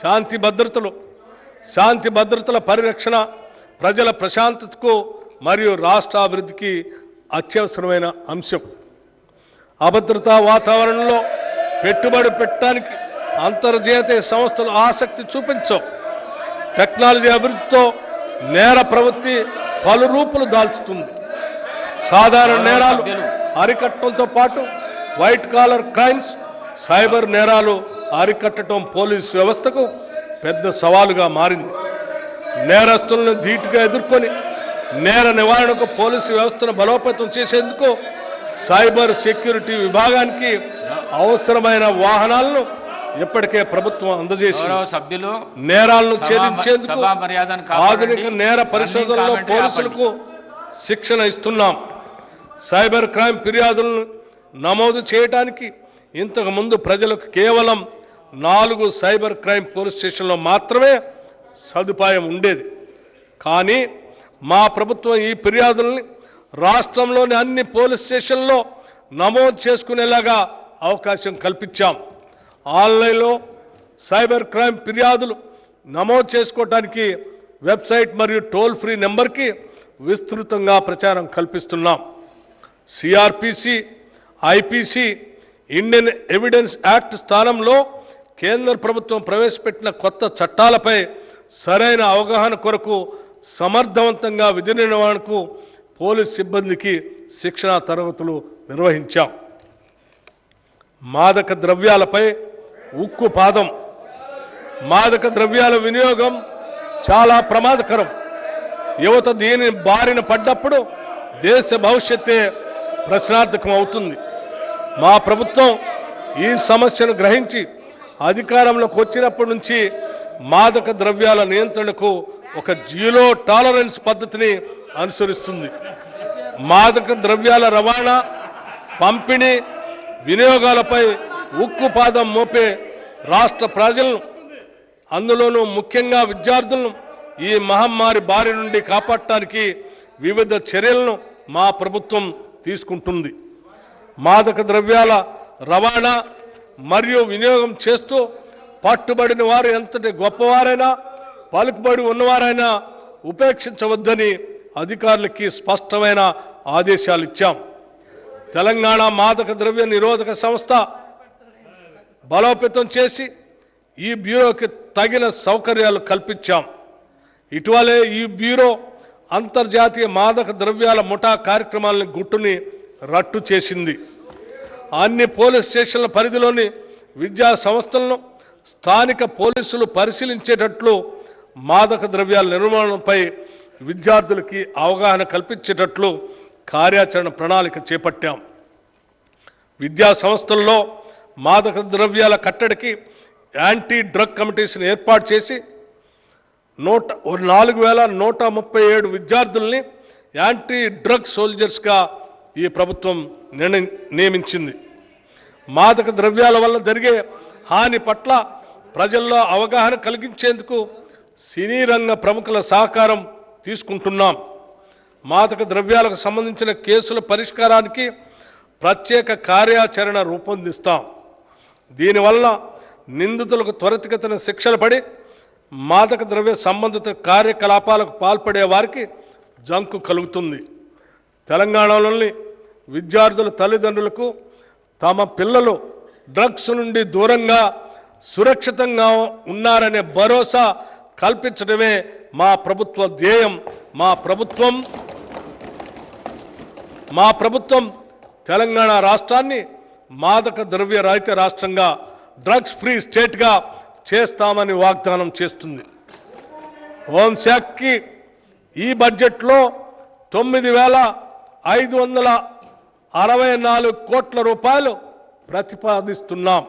శాంతి భద్రతలు శాంతి భద్రతల పరిరక్షణ ప్రజల ప్రశాంతతకు మరియు రాష్ట్ర అభివృద్ధికి అత్యవసరమైన అంశం. అభద్రతా వాతావరణంలో పెట్టుబడి పెట్టడానికి అంతర్జాతీయ సంస్థలు ఆసక్తి చూపించవు. టెక్నాలజీ అభివృద్ధితో నేర ప్రవృత్తి పలు రూపులు దాల్చుతుంది. సాధారణ నేరాలు అరికట్టడంతో పాటు వైట్ కాలర్ క్రైమ్స్ సైబర్ నేరాలు అరికట్టడం పోలీసు వ్యవస్థకు పెద్ద సవాలుగా మారింది. నేరస్తులను ధీటుగా ఎదుర్కొని నేర నివారణకు పోలీసు వ్యవస్థను బలోపేతం చేసేందుకు సైబర్ సెక్యూరిటీ విభాగానికి అవసరమైన వాహనాలను ఇప్పటికే ప్రభుత్వం సభ్యులు నేరాలను ఛేదించేందుకు. ఆధునిక నేర పరిశోధనలో పోలీసులకు శిక్షణ ఇస్తున్నాం. సైబర్ క్రైమ్ ఫిర్యాదులను నమోదు చేయడానికి ఇంతకు ముందు ప్రజలకు కేవలం నాలుగు సైబర్ క్రైమ్ పోలీస్ స్టేషన్లో మాత్రమే సదుపాయం ఉండేది. కానీ మా ప్రభుత్వం ఈ ఫిర్యాదుల్ని రాష్ట్రంలోని అన్ని పోలీస్ స్టేషన్లో నమోదు చేసుకునేలాగా అవకాశం కల్పించాం. ఆన్లైన్లో సైబర్ క్రైమ్ ఫిర్యాదులు నమోదు చేసుకోవడానికి వెబ్సైట్ మరియు టోల్ ఫ్రీ నెంబర్కి విస్తృతంగా ప్రచారం కల్పిస్తున్నాం. CrPC IPC Indian evidence act స్థానంలో కేంద్ర ప్రభుత్వం ప్రవేశపెట్టిన కొత్త చట్టాలపై సరైన అవగాహన కొరకు సమర్థవంతంగా విధి నిర్వహణకు పోలీస్ సిబ్బందికి శిక్షణా తరగతులు నిర్వహించాం. మాదక ద్రవ్యాలపై ఉక్కు పాదం. మాదక ద్రవ్యాల వినియోగం చాలా ప్రమాదకరం. యువత దీని బారిన పడ్డప్పుడు దేశ భవిష్యత్తే ప్రశ్నార్థకం అవుతుంది. మా ప్రభుత్వం ఈ సమస్యను గ్రహించి అధికారంలోకి వచ్చినప్పటి నుంచి మాదక ద్రవ్యాల నియంత్రణకు ఒక జీరో టాలరెన్స్ పద్ధతిని అనుసరిస్తుంది. మాదక ద్రవ్యాల రవాణా పంపిణీ వినియోగాలపై ఉక్కు పాదం మోపే రాష్ట్ర ప్రజలను అందులోనూ ముఖ్యంగా విద్యార్థులను ఈ మహమ్మారి బారి నుండి కాపాడటానికి వివిధ చర్యలను మా ప్రభుత్వం తీసుకుంటుంది. మాదక ద్రవ్యాల రవాణా మరియు వినియోగం చేస్తూ పట్టుబడిన వారు ఎంతటి గొప్పవారైనా పలుకుబడి ఉన్నవారైనా ఉపేక్షించవద్దని అధికారులకి స్పష్టమైన ఆదేశాలు ఇచ్చాం. తెలంగాణ మాదక ద్రవ్య నిరోధక సంస్థ బలోపేతం చేసి ఈ బ్యూరోకి తగిన సౌకర్యాలు కల్పించాం. ఇటీవలే ఈ బ్యూరో అంతర్జాతీయ మాదక ద్రవ్యాల ముఠా కార్యక్రమాలను గుట్టుని రట్టు చేసింది. అన్ని పోలీస్ స్టేషన్ల పరిధిలోని విద్యా సంస్థలను స్థానిక పోలీసులు పరిశీలించేటట్లు మాదక ద్రవ్యాల నిర్మాణంపై విద్యార్థులకి అవగాహన కల్పించేటట్లు కార్యాచరణ ప్రణాళిక చేపట్టాం. విద్యా సంస్థల్లో మాదక ద్రవ్యాల కట్టడికి యాంటీ డ్రగ్ కమిటీస్ని ఏర్పాటు చేసి నూట నాలుగు వేల నూట ముప్పై ఏడు విద్యార్థుల్ని యాంటీ డ్రగ్ సోల్జర్స్గా ఈ ప్రభుత్వం నిర్ణయం నియమించింది. మాదక ద్రవ్యాల వల్ల జరిగే హాని పట్ల ప్రజల్లో అవగాహన కలిగించేందుకు సినీ రంగ ప్రముఖుల సహకారం తీసుకుంటున్నాం. మాదక ద్రవ్యాలకు సంబంధించిన కేసుల పరిష్కారానికి ప్రత్యేక కార్యాచరణ రూపొందిస్తాం. దీనివల్ల నిందితులకు త్వరితగతిన శిక్షలు పడి మాదక ద్రవ్య సంబంధిత కార్యకలాపాలకు పాల్పడే వారికి జంకు కలుగుతుంది. తెలంగాణలోని విద్యార్థుల తల్లిదండ్రులకు తమ పిల్లలు డ్రగ్స్ నుండి దూరంగా సురక్షితంగా ఉన్నారనే భరోసా కల్పించడమే మా ప్రభుత్వ ధ్యేయం. మా ప్రభుత్వం మా ప్రభుత్వం తెలంగాణ రాష్ట్రాన్ని మాదక ద్రవ్య రహిత రాష్ట్రంగా డ్రగ్స్ ఫ్రీ స్టేట్గా చేస్తామని వాగ్దానం చేస్తుంది. హోంశాఖకి ఈ బడ్జెట్లో తొమ్మిది వేల ఐదు వందల అరవై నాలుగు కోట్ల రూపాయలు ప్రతిపాదిస్తున్నాం.